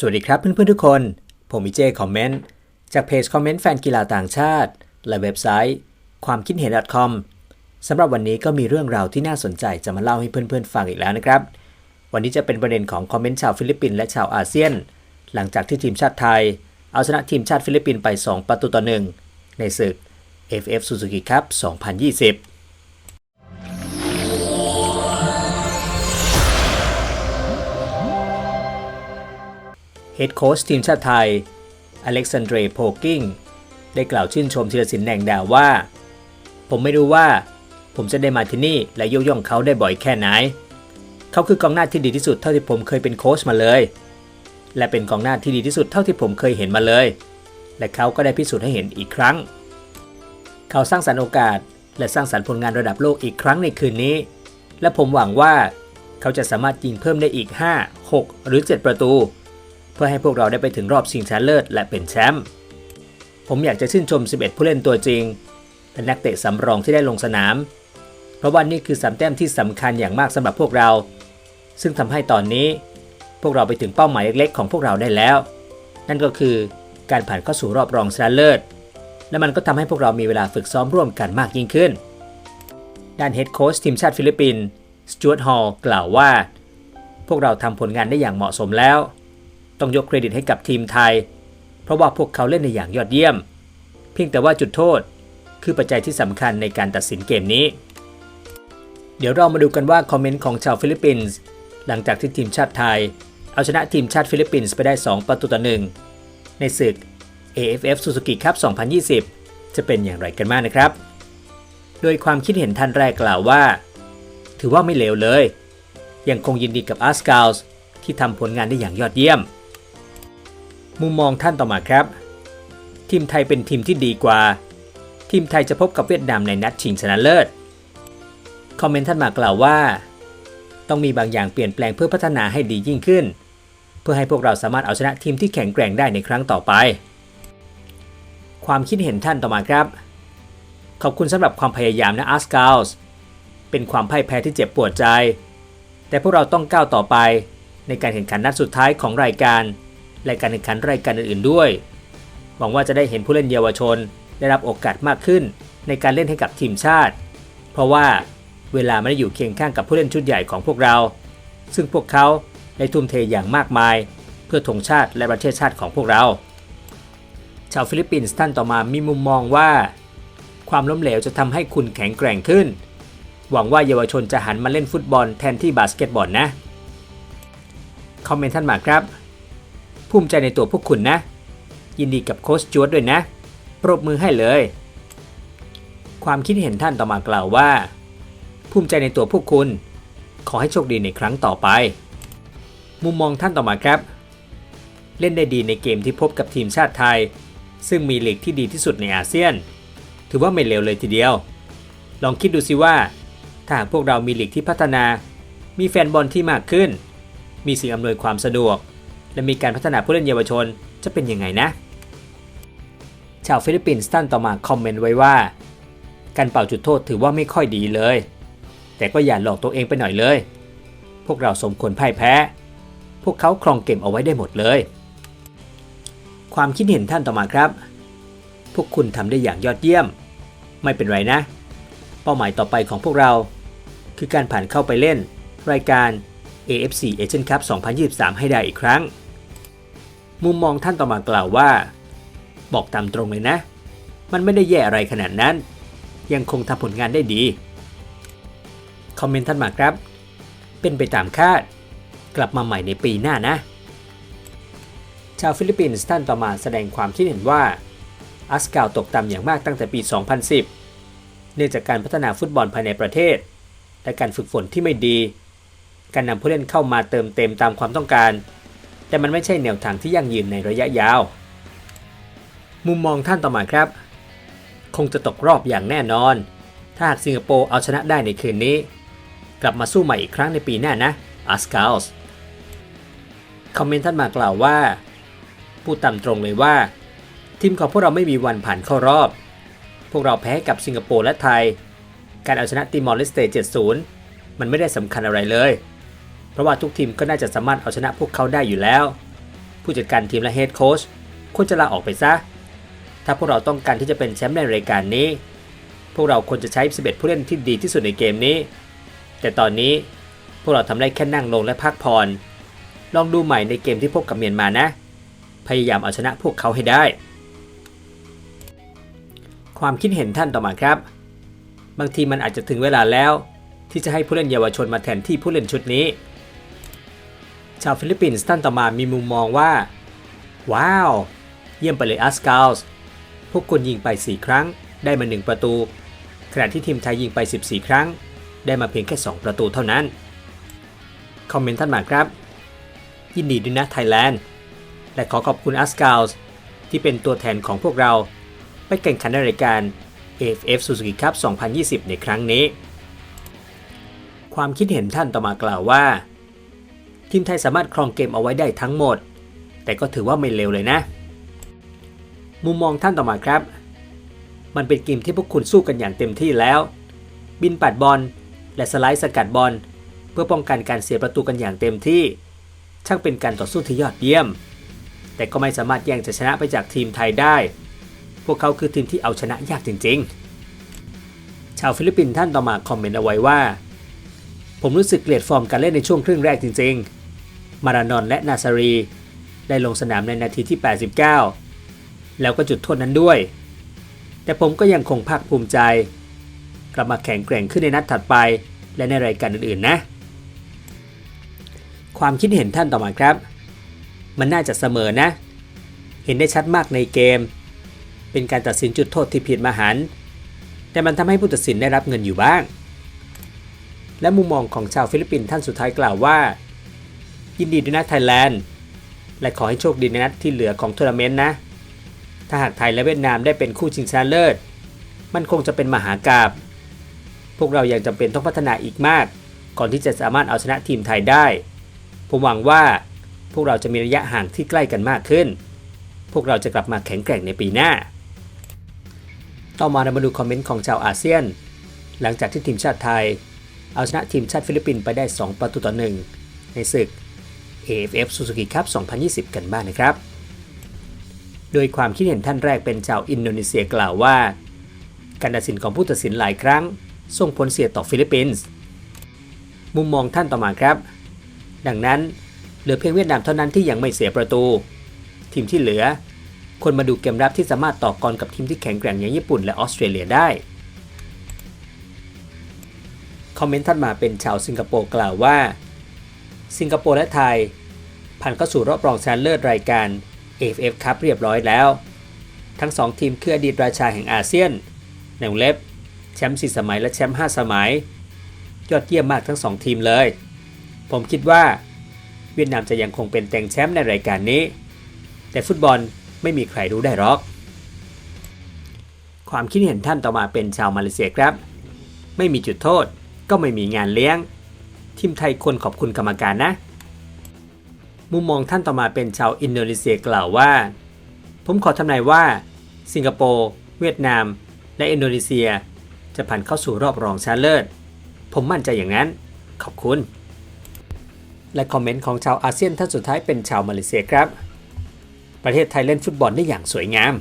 สวัสดีครับเพื่อนๆทุกคน ผมมิเจคอมเมนต์จากเพจคอมเมนต์แฟนกีฬาต่างชาติ และเว็บไซต์ ความคิดเห็น .com สำหรับวันนี้ก็มีเรื่องราวที่น่าสนใจจะมาเล่าให้เพื่อนๆฟังอีกแล้วนะครับ วันนี้จะเป็นประเด็นของคอมเมนต์ชาวฟิลิปปินส์และชาวอาเซียน หลังจากที่ทีมชาติไทย เอาชนะทีมชาติฟิลิปปินส์ไป 2 ประตูต่อหนึ่งในศึก FF Suzuki Cup 2020 เฮดโค้ชทีมชาติไทย อเล็กซานเดรโพกิงได้กล่าวชื่นชมธีรศิลป์แดงดาวว่า ผมไม่รู้ว่า ผมจะได้มาที่นี่และยกย่องเขาได้บ่อยแค่ไหน เขาคือกองหน้าที่ดีที่สุดเท่าที่ผมเคยเป็นโค้ชมาเลย และเป็นกองหน้าที่ดีที่สุดเท่าที่ผมเคยเห็นมาเลย และเขาก็ได้พิสูจน์ให้เห็นอีกครั้ง เขาสร้างสรรค์โอกาส และสร้างสรรค์ผลงานระดับโลกอีกครั้งในคืนนี้ และผมหวังว่า เขาจะสามารถยิงเพิ่มได้อีก 5 6 หรือ 7 ประตู เพื่อให้พวกเราได้ไปถึงรอบชิงชนะเลิศและเป็นแชมป์ผมอยากจะชื่นชม 11 ผู้เล่นตัวจริง และนักเตะสำรองที่ได้ลงสนาม เพราะว่านี่คือสามแต้มที่สำคัญอย่างมากสำหรับพวกเรา ซึ่งทำให้ตอนนี้ พวกเราไปถึงเป้าหมายเล็กๆ ของพวกเราได้แล้ว นั่นก็คือการผ่านเข้าสู่รอบรองชนะเลิศ และมันก็ทำให้พวกเรามีเวลาฝึกซ้อมร่วมกันมากยิ่งขึ้น ด้านเฮดโค้ชทีมชาติฟิลิปปินส์สจวตฮอลกล่าวว่า พวกเราทำผลงานได้อย่างเหมาะสมแล้ว ต้องยกเครดิตให้กับทีมไทย เพราะว่าพวกเขาเล่นในอย่างยอดเยี่ยม เพียงแต่ว่าจุดโทษคือปัจจัยที่สำคัญในการตัดสินเกมนี้ เดี๋ยวเรามาดูกันว่าคอมเมนต์ของชาวฟิลิปปินส์หลังจากที่ทีมชาติไทย เอาชนะทีมชาติฟิลิปปินส์ไปได้ 2 ประตูต่อหนึ่งในศึก AFF Suzuki Cup 2020 จะเป็นอย่างไรกันบ้างนะครับ โดยความคิดเห็นท่านแรกกล่าวว่า ถือว่าไม่เลวเลย ยังคงยินดีกับอาร์สกาลส์ที่ทำผลงานได้อย่างยอดเยี่ยม มุมมองท่านต่อมาครับ ทีมไทยเป็นทีมที่ดีกว่า ทีมไทยจะพบกับเวียดนามในนัดชิงชนะเลิศ คอมเมนต์ท่านมากล่าวว่า ต้องมีบางอย่างเปลี่ยนแปลงเพื่อพัฒนาให้ดียิ่งขึ้น เพื่อให้พวกเราสามารถเอาชนะทีมที่แข็งแกร่งได้ในครั้งต่อไป ความคิดเห็นท่านต่อมาครับ ขอบคุณสำหรับความพยายามนะอาร์สกาลส์เป็นความพ่ายแพ้ที่เจ็บปวดใจ แต่พวกเราต้องก้าวต่อไปในการแข่งขันนัดสุดท้ายของรายการ และการแข่งขันรายการอื่นๆด้วย หวังว่าจะได้เห็นผู้เล่นเยาวชน ได้รับโอกาสมากขึ้นในการเล่นให้กับทีมชาติ เพราะว่าเวลาไม่ได้อยู่เคียงข้างกับผู้เล่นชุดใหญ่ของพวกเรา ซึ่งพวกเขาได้ทุ่มเทอย่างมากมาย เพื่อธงชาติและประเทศชาติของพวกเรา ชาวฟิลิปปินส์ท่านต่อมามีมุมมองว่า ความล้มเหลวจะทำให้คุณแข็งแกร่งขึ้น หวังว่าเยาวชนจะหันมาเล่นฟุตบอลแทนที่บาสเกตบอลนะ คอมเมนต์ท่านมาครับ ภูมิใจในตัวพวกคุณนะ ยินดีกับโค้ชจวดด้วยนะ ปรบมือให้เลย ความคิดเห็นท่านต่อมากล่าวว่า ภูมิใจในตัวพวกคุณ ขอให้โชคดีในครั้งต่อไป มุมมองท่านต่อมาครับ เล่นได้ดีในเกมที่พบกับทีมชาติไทย ซึ่งมีลีกที่ดีที่สุดในอาเซียน ถือว่าไม่เลวเลยทีเดียว ลองคิดดูสิว่า ถ้าพวกเรามีลีกที่พัฒนา มีแฟนบอลที่มากขึ้น มีสิ่งอำนวยความสะดวก และมีการพัฒนาผู้เล่นเยาวชนจะเป็นยังไงนะ ชาวฟิลิปปินส์ท่านต่อมาคอมเมนต์ไว้ว่า การเป่าจุดโทษถือว่าไม่ค่อยดีเลย แต่ก็อย่าหลอกตัวเองไปหน่อยเลย พวกเราสมควรพ่ายแพ้ พวกเขาครองเกมเอาไว้ได้หมดเลย ความคิดเห็นท่านต่อมาครับ พวกคุณทำได้อย่างยอดเยี่ยม ไม่เป็นไรนะ เป้าหมายต่อไปของพวกเรา คือการผ่านเข้าไปเล่น รายการ AFC Asian Cup 2023 ให้ได้อีกครั้ง มุมมองท่านต่อมากล่าวว่า บอกตามตรงเลยนะ มันไม่ได้แย่อะไรขนาดนั้น ยังคงทำผลงานได้ดี คอมเมนต์ท่านมาครับ เป็นไปตามคาด กลับมาใหม่ในปีหน้านะ ชาวฟิลิปปินส์ท่านต่อมาแสดงความคิดเห็นว่าอัสกาวตกต่ำอย่างมากตั้งแต่ปี 2010 เนื่องจากการพัฒนาฟุตบอลภายในประเทศ และการฝึกฝนที่ไม่ดี การนำผู้เล่นเข้ามาเติมเต็มตามความต้องการ แต่มันไม่ใช่แนวทางที่ยั่งยืนในระยะยาว มุมมองท่านต่อมาครับ คงจะตกรอบอย่างแน่นอน ถ้าหากสิงคโปร์เอาชนะได้ในคืนนี้ กลับมาสู้ใหม่อีกครั้งในปีหน้านะอัสกาลส์คอมเมนต์ท่านมากล่าวว่า พูดตามตรงเลยว่า ทีมของพวกเราไม่มีวันผ่านเข้ารอบ พวกเราแพ้กับสิงคโปร์และไทย การเอาชนะติมอร์เลสเตย์70 มันไม่ได้สำคัญอะไรเลย เพราะว่าทุกทีมก็น่าจะสามารถเอาชนะพวกเขาได้อยู่แล้ว ผู้จัดการทีมและเฮดโค้ชควรจะลาออกไปซะ ถ้าพวกเราต้องการที่จะเป็นแชมป์ในรายการนี้ พวกเราควรจะใช้ 11 ผู้เล่นที่ดีที่สุดในเกมนี้ แต่ตอนนี้พวกเราทำได้แค่นั่งลงและพักผ่อนลองดูใหม่ในเกมที่พบกับเมียนมานะ พยายามเอาชนะพวกเขาให้ได้ ความคิดเห็นท่านต่อมาครับ บางทีมันอาจจะถึงเวลาแล้ว ที่จะให้ผู้เล่นเยาวชนมาแทนที่ผู้เล่นชุดนี้ ชาวฟิลิปปินส์ท่านต่อมามีมุมมองว่า ว้าว เยี่ยมไปเลยอัสกาลส์พวกคุณยิงไป 4 ครั้ง ได้มา 1 ประตู ขณะที่ทีมไทยยิงไป 14 ครั้ง ได้มาเพียงแค่ 2 ประตูเท่านั้น คอมเมนต์ท่านมาครับ ยินดีด้วยนะไทยแลนด์ และขอขอบคุณอัสกาลส์ที่เป็นตัวแทนของพวกเรา ไปแข่งขันในรายการ AFF Suzuki Cup 2020 ในครั้งนี้ ความคิดเห็นท่านต่อมากล่าวว่า ทีมไทยสามารถครองเกมเอาไว้ได้ทั้งหมด แต่ก็ถือว่าไม่เลวเลยนะ มุมมองท่านต่อมาครับ มันเป็นเกมที่พวกคุณสู้กันอย่างเต็มที่แล้ว บินปัดบอล และสไลด์สกัดบอล เพื่อป้องกันการเสียประตูกันอย่างเต็มที่ ช่างเป็นการต่อสู้ที่ยอดเยี่ยม แต่ก็ไม่สามารถแย่งชนะไปจากทีมไทยได้ พวกเขาคือทีมที่เอาชนะยากจริง ๆ ชาวฟิลิปปินส์ท่านต่อมาคอมเมนต์เอาไว้ว่า ผมรู้สึกเกลียดฟอร์มการเล่นในช่วงครึ่งแรกจริง ๆารานอนและนาซารี ได้ลงสนามในนาทีที่ 89 แล้วก็จุดโทษนั้นด้วย แต่ผมก็ยังคงภาคภูมิใจ กลับมาแข็งแกร่งขึ้นในนัดถัดไป และในรายการอื่นๆนะ ความคิดเห็นท่านต่อมาครับ มันน่าจะเสมอนะ เห็นได้ชัดมากในเกม เป็นการตัดสินจุดโทษที่ผิดมหันต์แต่มันทำให้ผู้ตัดสินได้รับเงินอยู่บ้างและมุมมองของชาวฟิลิปปินส์ท่านสุดท้ายกล่าวว่า ยินดีด้วยนะไทยแลนด์ และขอให้โชคดีในนัดที่เหลือของทัวร์นาเมนต์นะ ถ้าหากไทยและเวียดนามได้เป็นคู่ชิงชนะเลิศ มันคงจะเป็นมหากราบพวกเรายังจำเป็นต้องพัฒนาอีกมาก ก่อนที่จะสามารถเอาชนะทีมไทยได้ ผมหวังว่าพวกเราจะมีระยะห่างที่ใกล้กันมากขึ้น พวกเราจะกลับมาแข็งแกร่งในปีหน้า ต่อมาเรามาดูคอมเมนต์ของชาวอาเซียน หลังจากที่ทีมชาติไทย เอาชนะทีมชาติฟิลิปปินส์ไปได้ 2 ประตูต่อหนึ่งในศึก AFF Suzuki Cup 2020 กันบ้างนนะครับ โดยความคิดเห็นท่านแรกเป็นชาวอินโดนีเซียกล่าวว่า การตัดสินของผู้ตัดสินหลายครั้ง ส่งผลเสียต่อฟิลิปปินส์ มุมมองท่านต่อมาครับ ดังนั้นเหลือเพียงเวียดนามเท่านั้นที่ยังไม่เสียประตู ทีมที่เหลือควรมาดูเกมรับที่สามารถต่อกรกับทีมที่แข็งแกร่งอย่างญี่ปุ่นและออสเตรเลียได้คอมเมนต์ท่านมาเป็นชาวสิงคโปร์กล่าวว่า สิงคโปร์และไทย ผ่านเข้าสู่รอบรองชนะเลิศรายการ AFF ครับเรียบร้อยแล้ว ทั้งสองทีมคืออดีตราชาแห่งอาเซียนในวงเล็บแชมป์4สมัยและแชมป์5สมัย ยอดเยี่ยมมากทั้งสองทีมเลย ผมคิดว่า เวียดนามจะยังคงเป็นแต่งแชมป์ในรายการนี้ แต่ฟุตบอลไม่มีใครรู้ได้หรอก ความคิดเห็นท่านต่อมาเป็นชาวมาเลเซียครับ ไม่มีจุดโทษก็ไม่มีงานเลี้ยง ทีมไทยควรขอบคุณกรรมการนะ มุมมองท่านต่อมาเป็นชาวอินโดนีเซียกล่าวว่า ผมขอทำนายว่า สิงคโปร์เวียดนาม และอินโดนีเซีย จะผ่านเข้าสู่รอบรองชนะเลิศ ผมมั่นใจอย่างนั้น ขอบคุณ และคอมเมนต์ของชาวอาเซียนท่านสุดท้ายเป็นชาวมาเลเซียครับ ประเทศไทยเล่นฟุตบอลได้อย่างสวยงาม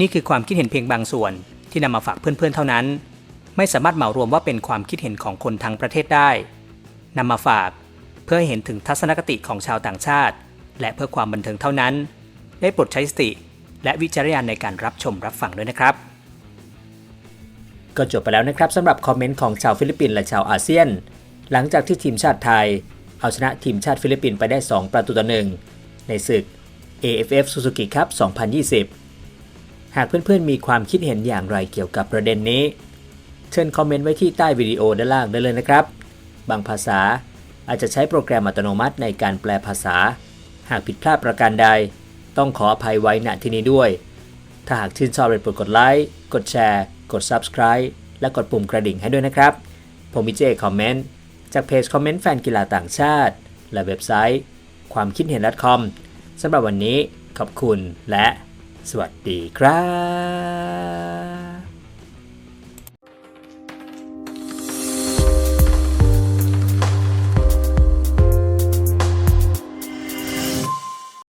นี่คือความคิดเห็นเพียงบางส่วนที่นำมาฝากเพื่อนๆเท่านั้น ไม่สามารถเหมารวมว่าเป็นความคิดเห็นของคนทั้งประเทศได้นำมาฝากเพื่อให้เห็นถึงทัศนคติของชาวต่างชาติ และเพื่อความบันเทิงเท่านั้น ได้โปรดใช้สติ และวิจารณญาณในการรับชมรับฟังด้วยนะครับ ก็จบไปแล้วนะครับสำหรับคอมเมนต์ของชาวฟิลิปปินส์และชาวอาเซียน หลังจากที่ทีมชาติไทย เอาชนะทีมชาติฟิลิปปินส์ไปได้ 2 ประตูต่อหนึ่งในศึก AFF Suzuki Cup 2020 หากเพื่อนๆมีความคิดเห็นอย่างไรเกี่ยวกับประเด็นนี้ เชิญคอมเมนต์ไว้ที่ใต้วิดีโอด้านล่างได้เลยนะครับ บางภาษาอาจจะใช้โปรแกรมอัตโนมัติในการแปลภาษา หากผิดพลาดประการใด ต้องขออภัยไว้ณที่นี้ด้วย ถ้าหากชื่นชอบโปรดกดไลค์ กดแชร์ กด Subscribe และกดปุ่มกระดิ่งให้ด้วยนะครับ ผมมิเจคอมเมนต์จากเพจคอมเมนต์แฟนกีฬาต่างชาติ และเว็บไซต์ ความคิดเห็น .com สำหรับวันนี้ขอบคุณและ สวัสดีครับ